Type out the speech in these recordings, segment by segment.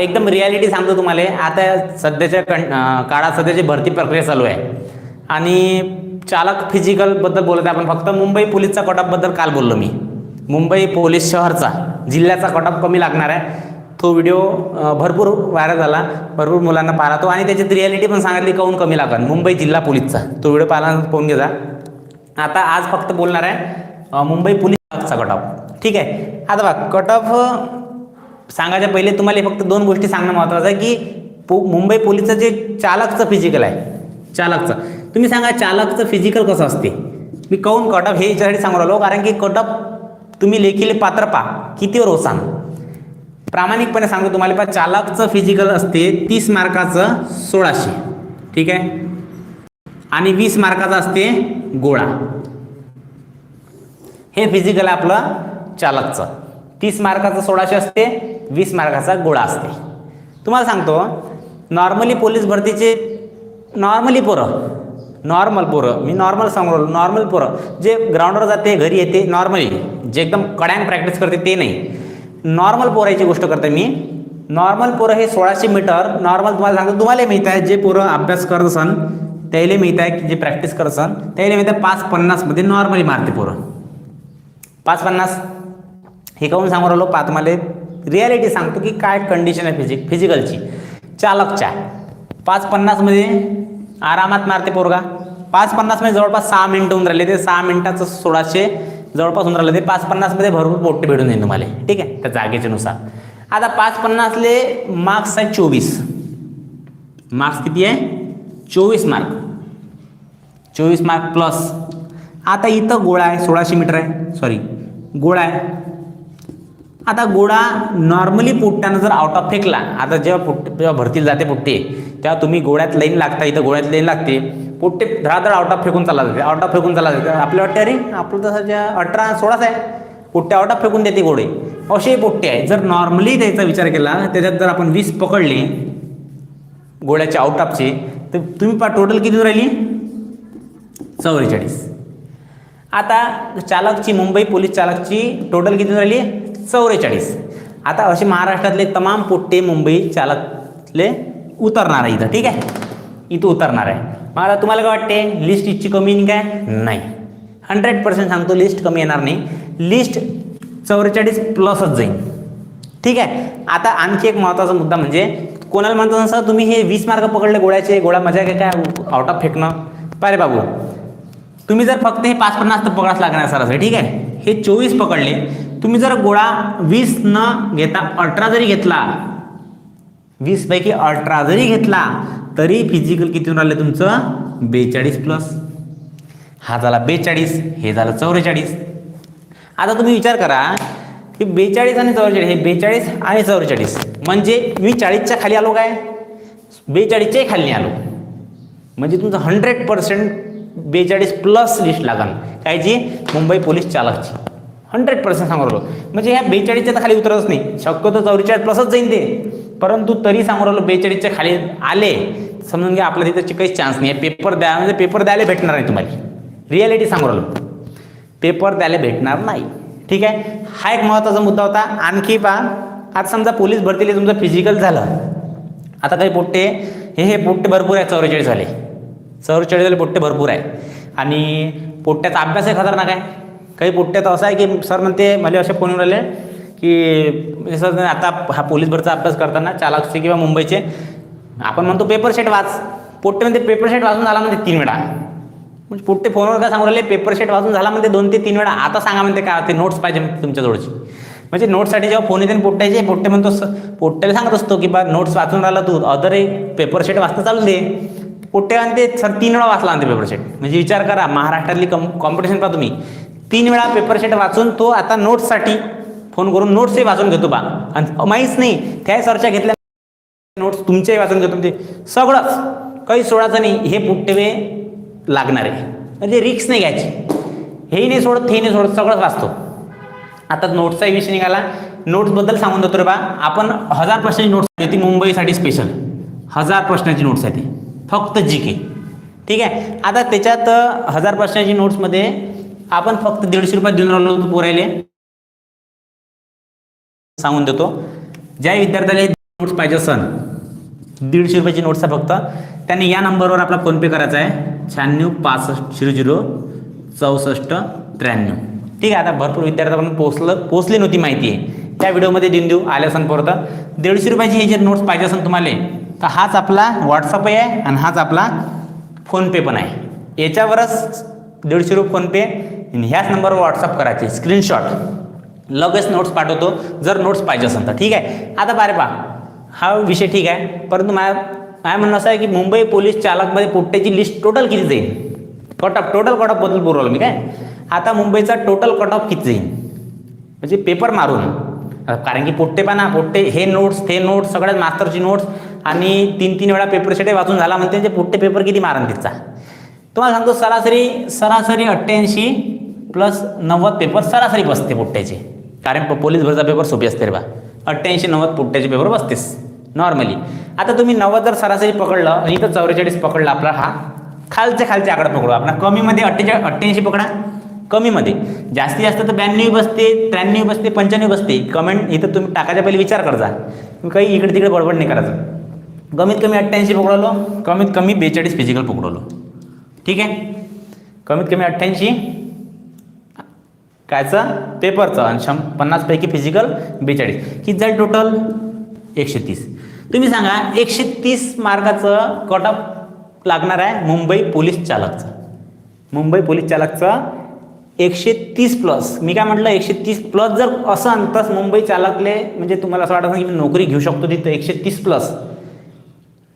एकदम रियालिटी सांगतो तुम्हाला. आता सध्याच्या कं काळात सध्याची भरती प्रक्रिया चालू आहे. आणि चालक फिजिकलबद्दल बोलत आहे. आपण फक्त मुंबई पोलीसचा कटअपबद्दल काल बोललो मी. मुंबई पोलीस शहरचा जिल्ह्याचा कटअप कमी लागणार आहे. तो व्हिडिओ भरपूर व्हायरल झाला. भरपूर मुलांना पाहिला तो आणि त्याच्यात रियालिटी पण सांगितली काऊन कमी लागन? मुंबई जिल्हा पोलीसचा. तो व्हिडिओ पाहिला पाहून घेजा आता आज फक्त बोलणार आहे मुंबई पोलीसचा कटअप ठीक आहे? आता बघा कटअप सांगायच्या पहिले तुम्हाला फक्त दोन गोष्टी सांगणं महत्त्वाचं आहे की पो मुंबई पोलीसचं जे चालकचं फिजिकल आहे चालकचं. तुम्ही सांगा चालकचं फिजिकल कसं असते? मी काऊन ऑफ हे याच्यासाठी सांगू राहिलो कारण की कटअप तुम्ही लेखीले पात्र पा कितीवर हो ओसांग प्रामाणिकपणे सांगतो तुम्हाला पा चालकचं फिजिकल असते तीस मार्काचं सोळाशे. ठीक आहे? आणि वीस मार्काचं असते गोळा. हे फिजिकल आहे आपलं चालकचं. तीस मार्काचं सोळाशे असते वीस मार्काचा गोळा असते. तुम्हाला सांगतो नॉर्मली पोलीस भरतीचे नॉर्मली पोरं नॉर्मल पोरं मी नॉर्मल सांगू नॉर्मल पोरं जे ग्राउंडवर जाते घरी येते नॉर्मली जे एकदम कड्यान प्रॅक्टिस करते ते नाही. नॉर्मल पोरायची गोष्ट करते मी. नॉर्मल पोरं हे सोळाशे मीटर नॉर्मल तुम्हाला सांगतो तुम्हाला माहीत आहे जे पोरं अभ्यास करत असन त्याला माहीत आहे की जे प्रॅक्टिस करत असन त्याला माहीत आहे पाच पन्नासमध्ये नॉर्मली मारते पोरं. पाच पन्नास हे काहून सांगू राहिलो पा तुम्हाला रियालिटी सांगतो की काय कंडिशन आहे फिजिक फिजिकलची चालकच्या पाच पन्नासमध्ये आरामात मारते पोरगा. पाच पन्नासमध्ये जवळपास सहा मिनिटं होऊन राहिले. ते सहा मिनिटाचं सोळाशे जवळपास होऊन राहिलं. ते पाच पन्नासमध्ये भरपूर पोट्टे भेटून येईल तुम्हाला. ठीक आहे? त्या जागेच्यानुसार आता पाच पन्नासले मार्क्स आहे चोवीस. मार्क्स किती आहे? चोवीस मार्क चोवीस मार्क प्लस आता इथं गोळा आहे. सोळाशे मीटर आहे. सॉरी गोळा आहे. आता गोळा नॉर्मली पोट्ट्यानं जर आउट ऑफ फेकला आता जेव्हा पोट्टे जेव्हा भरतील जाते पोट्टे तेव्हा तुम्ही गोळ्यात लाईन लागता इथं गोळ्यात लाईन लागते पोट्टे धडाधड आउट ऑफ फेकून चालला जाते आउट ऑफ फेकून चालला जाते. आपल्या वाटते अरे आपलं तसं ज्या अठरा सोळाच आहे. पोट्टे आउट ऑफ फेकून देते गोळे असे पोट्टे आहे. जर नॉर्मली त्याचा विचार केला त्याच्यात जर आपण वीस पकडले गोळ्याचे आउट ऑफचे तर तुम्ही पा टोटल किती राहिली? चौवेचाळीस आता चालकची मुंबई पोलीस चालकची टोटल किती राहिली? चौवेचाळीस आता असे महाराष्ट्रातले तमाम पोट्टे मुंबई चालकले उतरणार आहे इथं ठीक आहे? इथं उतरणार आहे. मग आता तुम्हाला काय वाटते? लिस्ट इतकी कमी येईन काय? नाही. हंड्रेड पर्सेंट सांगतो लिस्ट कमी येणार नाही. लिस्ट चौवेचाळीस प्लसच जाईल. ठीक आहे? आता आणखी एक महत्त्वाचा मुद्दा म्हणजे कोणाला म्हणतो सर तुम्ही हे वीस मार्क पकडले गोळ्याचे गोळा मजा काय? काय आउट ऑफ फेकणं पारे बाबू. तुम्ही जर फक्त हे पाच पन्नास तर पकडाच लागणार सर असं ठीक आहे? हे चोवीस पकडले तुम्ही जर गोळा वीस न घेता अठरा जरी घेतला वीस पैकी अठरा जरी घेतला तरी फिजिकल किती राहिलं तुमचं? बेचाळीस प्लस हा झाला बेचाळीस हे झालं चौवेचाळीस. आता तुम्ही विचार करा की बेचाळीस आणि चौवेचाळीस हे बेचाळीस आणि चौवेचाळीस म्हणजे मी चाळीसच्या खाली आलो काय? बेचाळीसच्याही खाली आलो. म्हणजे तुमचं हंड्रेड पर्सेंट बेचाळीस प्लस लिस्ट लागेल काय जी मुंबई पोलीस चालकची. हंड्रेड पर्सेंट सांगू राहिलो. म्हणजे ह्या बेचाळीसच्या तर खाली उतरतच नाही. शक्यतो चौवेचाळीस प्लसच जाईन ते. परंतु तरी सांगू राहिलो बेचाळीसच्या खाली आले. समजून घ्या आपल्या तिथे काहीच चान्स नाही. आहे पेपर द्या म्हणजे पेपर द्यायला भेटणार नाही तुम्हाला. रियालिटी सांगू राहिलो. पेपर द्यायला भेटणार नाही. ठीक आहे? हा एक महत्त्वाचा मुद्दा होता. आणखी पहा. आता समजा पोलीस भरतीला तुमचं फिजिकल झालं. आता काही पोट्टे हे हे पोट्टे भरपूर आहे चौवेचाळीस झाले चौवेचाळीस झाले पोट्टे भरपूर आहे आणि पोट्ट्याचा अभ्यासही खतरनाक आहे. काही पोट्ट्यात असं आहे की सर म्हणते मला असे फोन येऊन राहिले की सर आता हा पोलीस भरचा अभ्यास करताना चालकचे किंवा मुंबईचे आपण म्हणतो पेपर सेट वाच. पोट्टे म्हणते पेपर सेट वाचून झाला म्हणते तीन वेळा. म्हणजे पोट्टे फोनवर काय सांगू राहिले पेपर शेट वाचून झाला म्हणते दोन ते तीन वेळा. आता सांगा म्हणते काय ते नोट्स पाहिजे तुमच्याजवळची म्हणजे नोट्ससाठी जेव्हा फोन येते पोट्ट्याचे पोट्टे म्हणतो पोट्ट्याला सांगत असतो की बा नोट्स वाचून राहिला तू अदर एक पेपर सेट वाचता चालू दे. पोट्टे म्हणते सर तीन वेळा वाचला म्हणते पेपर सेट म्हणजे विचार करा महाराष्ट्रातली कम कॉम्पिटिशन पहा तुम्ही. तीन वेळा पेपर शेट वाचून तो आता नोट्ससाठी फोन करून नोट्सही वाचून घेतो बा. आणि माहीच नाही त्या सरच्या घेतल्या नोट्स तुमच्याही वाचून घेतो. ते सगळंच काही सोडायचं नाही. हे पुट्टेवे लागणार आहे. म्हणजे रिक्स नाही घ्यायची. हेही नाही सोडत हे नाही सोडत सगळंच वाचतो. आता नोट्सचाही विषय निघाला. नोट्सबद्दल सांगून देतो रे बा. आपण हजार प्रश्नाची नोट्स आहे ती मुंबईसाठी स्पेशल हजार प्रश्नाची नोट्स आहे ती फक्त जी के ठीक आहे? आता त्याच्यात हजार प्रश्नाची नोट्समध्ये आपण फक्त दीडशे रुपये देऊन राहिलो होतो पुरायले. सांगून देतो. ज्या विद्यार्थ्याला नोट्स पाहिजे सन दीडशे रुपयाची नोट्स आहे फक्त त्यांनी या नंबरवर आपला फोनपे करायचा आहे. शहाण्णव पासष्ट झिरो झिरो चौसष्ट त्र्याण्णव. ठीक आहे आता भरपूर विद्यार्थ्यांपर्यंत पोहोचलं पोहोचली नव्हती माहिती. आहे त्या व्हिडिओमध्ये देऊन देऊ आले असन परत. दीडशे रुपयाची हे जे नोट्स पाहिजे असेल तुम्हाला तर हाच आपला व्हॉट्सअपही आहे आणि हाच आपला फोनपे पण आहे. याच्यावरच दीडशे रुपये फोनपे आणि ह्याच नंबरवर व्हॉट्सअप करायचे. स्क्रीनशॉट लगेच नोट्स पाठवतो. जर नोट्स पाहिजे असेल तर. ठीक आहे? आता बारे पा हा विषय ठीक आहे. परंतु माझ्या माझ्या म्हणणं असं आहे की मुंबई पोलीस चालकमध्ये पोट्ट्याची लिस्ट टोटल किती जाईल? कट ऑफ टोटल कट ऑफबद्दल बोलवलं मी काय? आता मुंबईचा टोटल कट ऑफ किती जाईल? म्हणजे पेपर मारून. कारण की पोट्टे पाना पोट्टे हे नोट्स ते नोट्स सगळ्यात मास्तरची नोट्स आणि तीन तीन वेळा पेपर शेटे वाचून झाला म्हणते ते पोट्टे पेपर किती मारण तिचा? तुम्हाला सांगतो सरासरी सरासरी अठ्ठ्याऐंशी प्लस नव्वद पेपर सरासरी बसते पुट्ट्याचे. कारण पोलीस भरचा पेपर सोपी असते रे बा. अठ्ठ्याऐंशी नव्वद पुट्ट्याचे पेपर बसतेस. नॉर्मली आता तुम्ही नव्वद जर सरासरी पकडलं आणि इथं चौवेचाळीस पकडला आपला हा खालच्या खालच्या आकडा पकडू. आपण कमीमध्ये अठ्ठेचाळीस अठ्ठ्याऐंशी पकडा. कमीमध्ये. जास्तीत जास्त तर ब्याण्णव बसते त्र्याण्णव बसते पंच्याण्णव बसते. कमेंट इथं तुम्ही टाकायच्या पहिले विचार करजा. काही इकडे तिकडे बडबड नाही करायचं. कमीत कमी अठ्ठ्याऐंशी पकडवलो कमीत कमी बेचाळीस फिजिकल पकडवलो ठीक आहे? कमीत कमी अठ्ठ्याऐंशी कायचं? पेपरचं आणि शं पन्नासपैकी फिजिकल बेचाळीस. किती जाईल टोटल एकशे तीस तुम्ही सांगा एकशे तीस मार्काचं कट ऑफ लागणार आहे मुंबई पोलीस चालकचं. मुंबई पोलीस चालकचं एकशे तीस प्लस मी काय म्हटलं एकशे तीस प्लस जर असं तर मुंबई चालकले म्हणजे तुम्हाला असं वाटत की मी नोकरी घेऊ शकतो तिथं एकशे तीस प्लस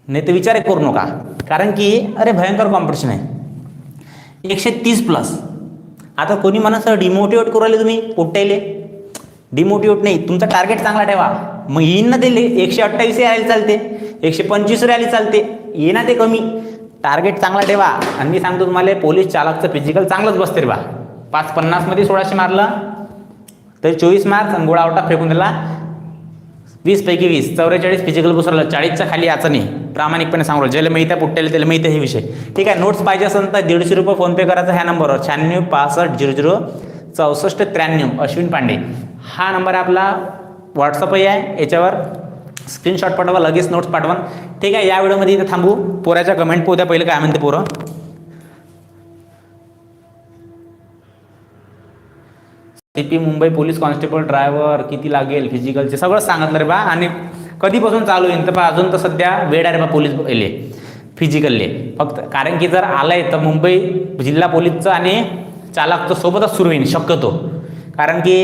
नाही तर विचार करू नका. कारण की अरे भयंकर कॉम्पिटिशन आहे. एकशे तीस प्लस आता कोणी म्हणा सर डिमोटिवेट करू राहिले तुम्ही? पोट्याले डिमोटिवेट नाही. तुमचा टार्गेट चांगला ठेवा. मग येईन ना ते ले- एकशे अठ्ठावीस राहिले चालते. एकशे पंचवीस राहिले चालते. ये ना ते कमी. टार्गेट चांगला ठेवा. आणि मी सांगतो तुम्हाला पोलीस चालकचं फिजिकल चांगलंच बसते रे बा. पाच पन्नासमध्ये सोळाशे मारलं. तरी चोवीस मार्क्स आणि गोळा आवटा फेकून दिला. वीस पैकी वीस चौवेचाळीस फिजिकल बसवलं चाळीसच्या खाली याचं नाही प्रामाणिकपणे सांगू ज्याला माहिती आहे पुट्ट्याला त्याला माहिती आहे हे विषय. ठीक आहे नोट्स पाहिजे असेल तर दीडशे रुपये फोनपे करायचा ह्या नंबरवर शहाण्णव पासष्ट झिरो झिरो चौसष्ट त्र्याण्णव अश्विन पांडे. हा नंबर आपला व्हॉट्सअपही आहे याच्यावर स्क्रीनशॉट पाठवा लगेच नोट्स पाठवा. ठीक आहे या व्हिडिओमध्ये इथं थांबू. पोऱ्याच्या कमेंट पोद्या पहिलं काय म्हणते पोरं. टी मुंबई पोलीस कॉन्स्टेबल ड्रायव्हर किती लागेल फिजिकलचे सगळं सांगितलं रे बा. आणि कधीपासून चालू येईल तर बा अजून तर सध्या वेळ आहे रे बा पोलीस येले फिजिकलले फक्त कारण की जर आलंय तर मुंबई जिल्हा पोलीसचं आणि चालकचं सोबतच सुरू होईल शक्यतो. कारण की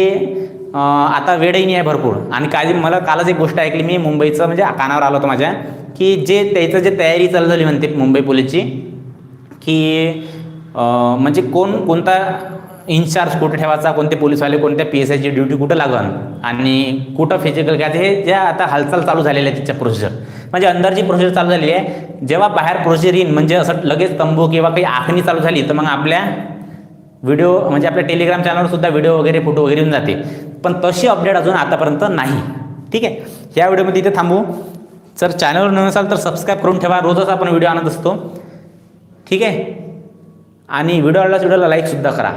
आता वेळही नाही आहे भरपूर. आणि काही मला कालच एक गोष्ट ऐकली मी मुंबईचं म्हणजे कानावर आलं होतं माझ्या की जे त्याचं जे तयारी चालू झाली म्हणते मुंबई पोलीसची की म्हणजे कोण कोणता इन्चार्ज कुठे ठेवायचा कोणते पोलीसवाले कोणत्या पी एस आयची ड्युटी कुठं लागन आणि कुठं फिजिकल घ्यायचं हे ज्या आता हालचाल चालू झालेल्या आहे तिच्या प्रोसिजर म्हणजे अंदरची प्रोसिजर चालू झालेली आहे जेव्हा बाहेर प्रोसिजर येईन म्हणजे असं लगेच तंबू किंवा काही आखणी चालू झाली तर मग आपल्या व्हिडिओ म्हणजे आपल्या टेलिग्राम चॅनलवर सुद्धा व्हिडिओ वगैरे फोटो वगैरे येऊन जाते. पण तशी अपडेट अजून आतापर्यंत नाही. ठीक आहे? या व्हिडिओमध्ये इथे थांबू. जर चॅनलवर नवीन असाल तर सबस्क्राईब करून ठेवा. रोजच आपण व्हिडिओ आणत असतो. ठीक आहे? आणि व्हिडिओ आवडल्यास व्हिडिओला लाईकसुद्धा करा.